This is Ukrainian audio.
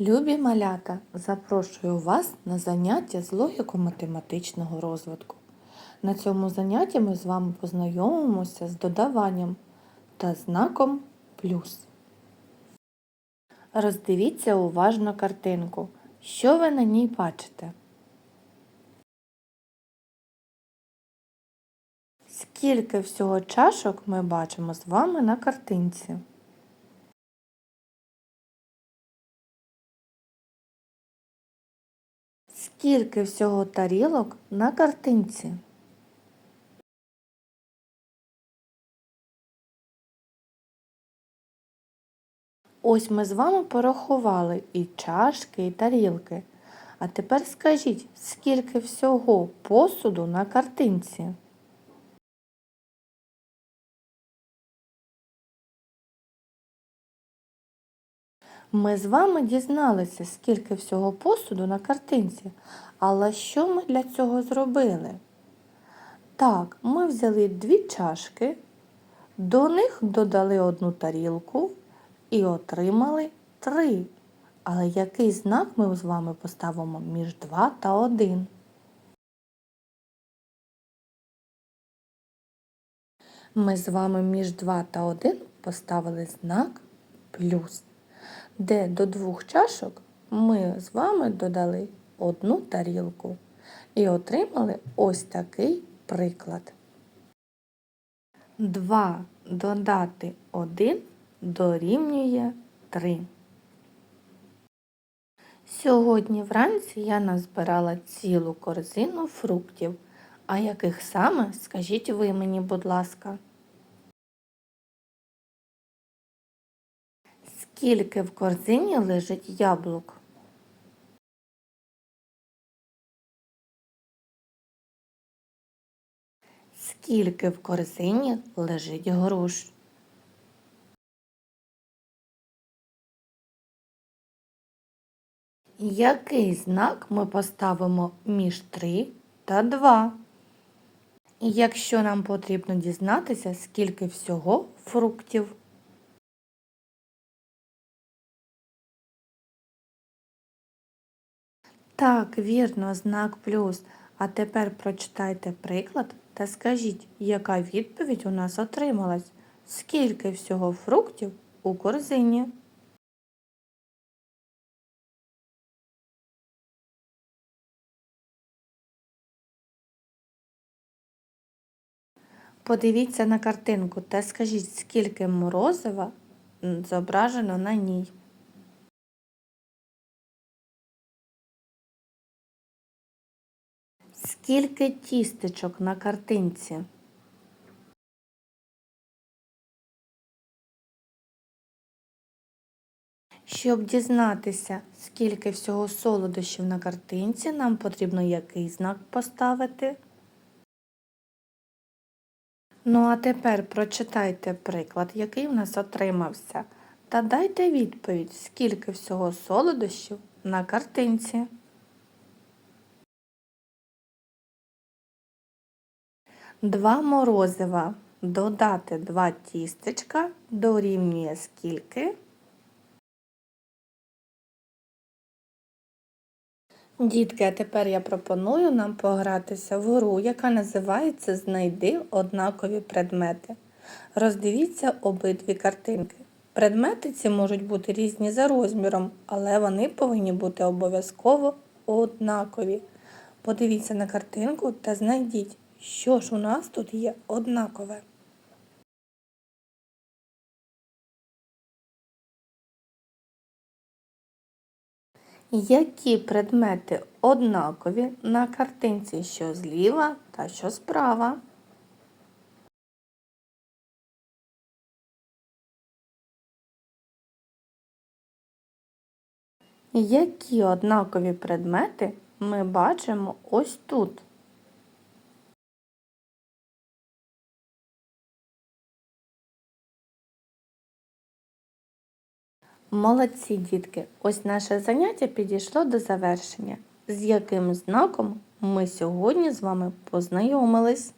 Любі малята, запрошую вас на заняття з логіко-математичного розвитку. На цьому занятті ми з вами познайомимося з додаванням та знаком плюс. Роздивіться уважно картинку. Що ви на ній бачите? Скільки всього чашок ми бачимо з вами на картинці? Скільки всього тарілок на картинці? Ось ми з вами порахували і чашки, і тарілки. А тепер скажіть, скільки всього посуду на картинці? Ми з вами дізналися, скільки всього посуду на картинці. Але що ми для цього зробили? Так, ми взяли дві чашки, до них додали одну тарілку і отримали три. Але який знак ми з вами поставимо між 2 та 1? Ми з вами між 2 та 1 поставили знак плюс де до двох чашок ми з вами додали одну тарілку і отримали ось такий приклад. 2 додати 1 дорівнює 3. Сьогодні вранці я назбирала цілу корзину фруктів. А яких саме, скажіть ви мені, будь ласка. Скільки в корзині лежить яблук? Скільки в корзині лежить груш? Який знак ми поставимо між 3 та 2? Якщо нам потрібно дізнатися, скільки всього фруктів? Так, вірно, знак плюс. А тепер прочитайте приклад та скажіть, яка відповідь у нас отрималась? Скільки всього фруктів у корзині? Подивіться на картинку та скажіть, скільки морозива зображено на ній. Скільки тістечок на картинці? Щоб дізнатися, скільки всього солодощів на картинці, нам потрібно який знак поставити. Ну, а тепер прочитайте приклад, який у нас отримався, та дайте відповідь, скільки всього солодощів на картинці. Два морозива додати два тістечка дорівнює скільки? Дітки, а тепер я пропоную нам погратися в гру, яка називається Знайди однакові предмети. Роздивіться обидві картинки. Предмети ці можуть бути різні за розміром, але вони повинні бути обов'язково однакові. Подивіться на картинку та знайдіть, що ж у нас тут є однакове? Які предмети однакові на картинці що зліва та що справа? Які однакові предмети ми бачимо ось тут? Молодці дітки! Ось наше заняття підійшло до завершення. З яким знаком ми сьогодні з вами познайомились.